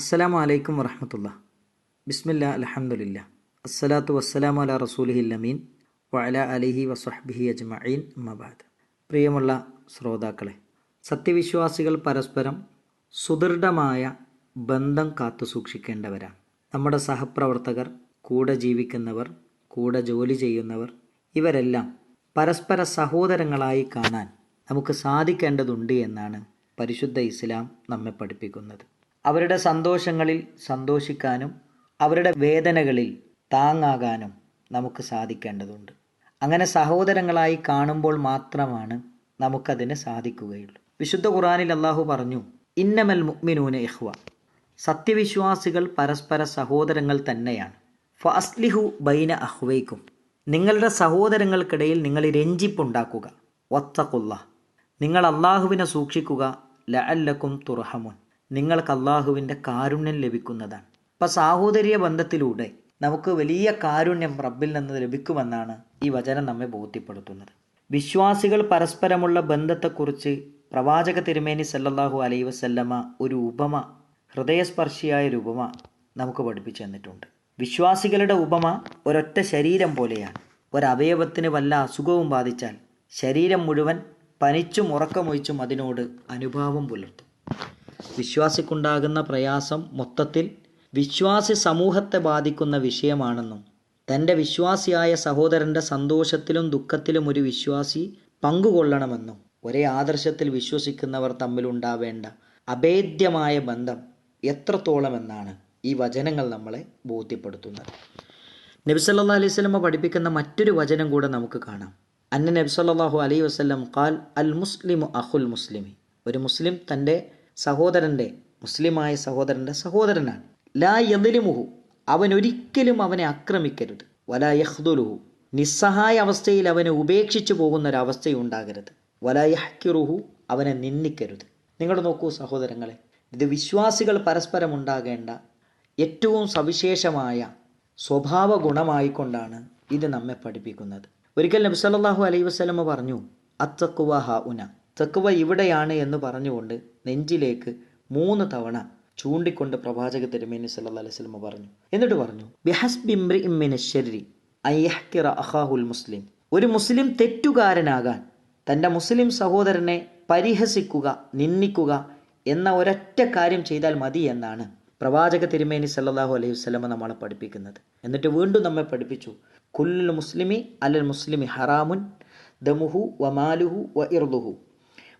അസ്സലാമു അലൈക്കും വറഹമത്തുള്ള. ബിസ്മില്ല അലഹമുല്ല അസ്സലാത്തു വസ്സലാമു അല റസൂലിഹി അമീൻ വഅല അലിഹി വസ്ഹബിഹി അജ്മഈൻ. അമ്മബാദ് പ്രിയമുള്ള ശ്രോതാക്കളെ സത്യവിശ്വാസികൾ പരസ്പരം സുദൃഢമായ ബന്ധം കാത്തു സൂക്ഷിക്കേണ്ടവരാണ്. നമ്മുടെ സഹപ്രവർത്തകർ കൂടെ ജീവിക്കുന്നവർ കൂടെ ജോലി ചെയ്യുന്നവർ ഇവരെല്ലാം പരസ്പര സഹോദരങ്ങളായി കാണാൻ നമുക്ക് സാധിക്കേണ്ടതുണ്ട് എന്നാണ് പരിശുദ്ധ ഇസ്ലാം നമ്മെ പഠിപ്പിക്കുന്നത്. അവരുടെ സന്തോഷങ്ങളിൽ സന്തോഷിക്കാനും അവരുടെ വേദനകളിൽ താങ്ങാകാനും നമുക്ക് സാധിക്കേണ്ടതുണ്ട്. അങ്ങനെ സഹോദരങ്ങളായി കാണുമ്പോൾ മാത്രമാണ് നമുക്കതിന് സാധിക്കുകയുള്ളൂ. വിശുദ്ധ ഖുറാനിൽ അള്ളാഹു പറഞ്ഞു ഇന്നമൽ മുഅ്മിനൂന ഇഹ്വ സത്യവിശ്വാസികൾ പരസ്പര സഹോദരങ്ങൾ തന്നെയാണ്. ഫസ്ലിഹു ബൈന അഹ്വയ്ക്കും നിങ്ങളുടെ സഹോദരങ്ങൾക്കിടയിൽ നിങ്ങൾ രഞ്ജിപ്പുണ്ടാക്കുക. വത്തക്കുള്ള നിങ്ങൾ അള്ളാഹുവിനെ സൂക്ഷിക്കുക. ലഅല്ലക്കും തുറഹമുൻ നിങ്ങൾക്ക് അള്ളാഹുവിന്റെ കാരുണ്യം ലഭിക്കുന്നതാണ്. അപ്പം സാഹോദര്യ ബന്ധത്തിലൂടെ നമുക്ക് വലിയ കാരുണ്യം റബ്ബിൽ നിന്ന് ലഭിക്കുമെന്നാണ് ഈ വചനം നമ്മെ ബോധ്യപ്പെടുത്തുന്നത്. വിശ്വാസികൾ പരസ്പരമുള്ള ബന്ധത്തെക്കുറിച്ച് പ്രവാചക തിരുമേനി സല്ലല്ലാഹു അലൈ വസല്ലമ ഒരു ഉപമ ഹൃദയസ്പർശിയായ ഒരു ഉപമ നമുക്ക് പഠിപ്പിച്ചു തന്നിട്ടുണ്ട്. വിശ്വാസികളുടെ ഉപമ ഒരൊറ്റ ശരീരം പോലെയാണ്. ഒരവയവത്തിന് വല്ല അസുഖവും ബാധിച്ചാൽ ശരീരം മുഴുവൻ പനിച്ചും ഉറക്കമൊഴിച്ചും അതിനോട് അനുഭാവം പുലർത്തും. വിശ്വാസിക്കുണ്ടാകുന്ന പ്രയാസം മൊത്തത്തിൽ വിശ്വാസി സമൂഹത്തെ ബാധിക്കുന്ന വിഷയമാണെന്നും തന്റെ വിശ്വാസിയായ സഹോദരന്റെ സന്തോഷത്തിലും ദുഃഖത്തിലും ഒരു വിശ്വാസി പങ്കുകൊള്ളണമെന്നും ഒരേ ആദർശത്തിൽ വിശ്വസിക്കുന്നവർ തമ്മിലുണ്ടാവേണ്ട അഭേദ്യമായ ബന്ധം എത്രത്തോളമെന്നാണ് ഈ വചനങ്ങൾ നമ്മളെ ബോധ്യപ്പെടുത്തുന്നത്. നബി സല്ലാ അലൈഹി സ്വലമ പഠിപ്പിക്കുന്ന മറ്റൊരു വചനം കൂടെ നമുക്ക് കാണാം. അന്ന നബി സല്ലാഹു അലൈഹി വസ്ലം ഖാൽ അൽ മുസ്ലിം അഹുൽ മുസ്ലിമി. ഒരു മുസ്ലിം തന്റെ സഹോദരന്റെ മുസ്ലിമായ സഹോദരന്റെ സഹോദരനാണ്. ലാ യദിലിമുഹു അവൻ ഒരിക്കലും അവനെ ആക്രമിക്കരുത്. വലാ യഹ്ദുലുഹു നിസ്സഹായ അവസ്ഥയിൽ അവനെ ഉപേക്ഷിച്ചു പോകുന്ന ഒരവസ്ഥയുണ്ടാകരുത് വലാ യഹ്കിറുഹു അവനെ നിന്ദിക്കരുത്. നിങ്ങൾ നോക്കൂ സഹോദരങ്ങളെ ഇത് വിശ്വാസികൾ പരസ്പരം ഉണ്ടാകേണ്ട ഏറ്റവും സവിശേഷമായ സ്വഭാവ ഗുണമായിക്കൊണ്ടാണ് ഇത് നമ്മെ പഠിപ്പിക്കുന്നത്. ഒരിക്കൽ നബി സല്ലല്ലാഹു അലൈഹി വസല്ലമ പറഞ്ഞു അത്തക്കുവ ഹ ഉന തക്കുവ ഇവിടെയാണ് എന്ന് പറഞ്ഞുകൊണ്ട് നെഞ്ചിലേക്ക് മൂന്ന് തവണ ചൂണ്ടിക്കൊണ്ട് പ്രവാചക തിരുമേനി സല്ലല്ലാഹു അലൈഹി വസല്ലമ പറഞ്ഞു. എന്നിട്ട് പറഞ്ഞു അഖാഹുൽ മുസ്ലിം ഒരു മുസ്ലിം തെറ്റുകാരനാകാൻ തന്റെ മുസ്ലിം സഹോദരനെ പരിഹസിക്കുക നിന്ദിക്കുക എന്ന ഒരൊറ്റ കാര്യം ചെയ്താൽ മതി എന്നാണ് പ്രവാചക തിരുമേനി സല്ലാഹു അലൈഹി വസ്ലമ നമ്മളെ പഠിപ്പിക്കുന്നത്. എന്നിട്ട് വീണ്ടും നമ്മെ പഠിപ്പിച്ചു കുല്ലുൽ മുസ്ലിമി അലൽ മുസ്ലിമി ഹറാമുൻ ദമുഹു വ മാലുഹു വ ഇർദുഹു.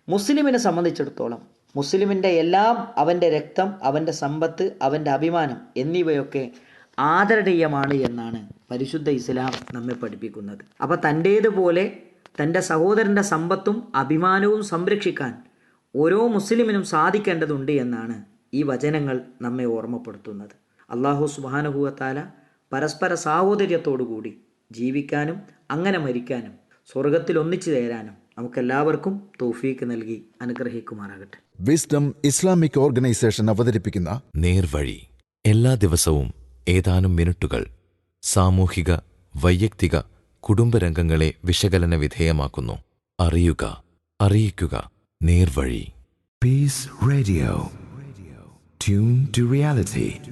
മുസ്ലിമിനെ സംബന്ധിച്ചിടത്തോളം മുസ്ലിമിന്റെ എല്ലാം അവന്റെ രക്തം അവന്റെ സമ്പത്ത് അവന്റെ അഭിമാനം എന്നിവയൊക്കെ ആദരണീയമാണ് എന്നാണ് പരിശുദ്ധ ഇസ്ലാം നമ്മെ പഠിപ്പിക്കുന്നത്. അപ്പോൾ തന്റേതുപോലെ തന്റെ സഹോദരന്റെ സമ്പത്തും അഭിമാനവും സംരക്ഷിക്കാൻ ഓരോ മുസ്ലിമിനും സാധിക്കേണ്ടതുണ്ട് എന്നാണ് ഈ വചനങ്ങൾ നമ്മെ ഓർമ്മപ്പെടുത്തുന്നത്. അള്ളാഹു സുബാനുഭൂവത്താല പരസ്പര സാഹോദര്യത്തോടുകൂടി ജീവിക്കാനും അങ്ങനെ മരിക്കാനും സ്വർഗത്തിൽ ഒന്നിച്ചു ചേരാനും നമുക്കെല്ലാവർക്കും തൗഫീക്ക് നൽകി അനുഗ്രഹിക്കുമാറാകട്ടെ. വിസ്ഡം ഇസ്ലാമിക് ഓർഗനൈസേഷൻ അവതരിപ്പിക്കുന്ന നേർവഴി. എല്ലാ ദിവസവും ഏതാനും മിനിറ്റുകൾ സാമൂഹിക വൈയക്തിക കുടുംബരംഗങ്ങളെ വിശകലന വിധേയമാക്കുന്നു. അറിയുക അറിയിക്കുക. നേർവഴി. Peace radio tune to reality.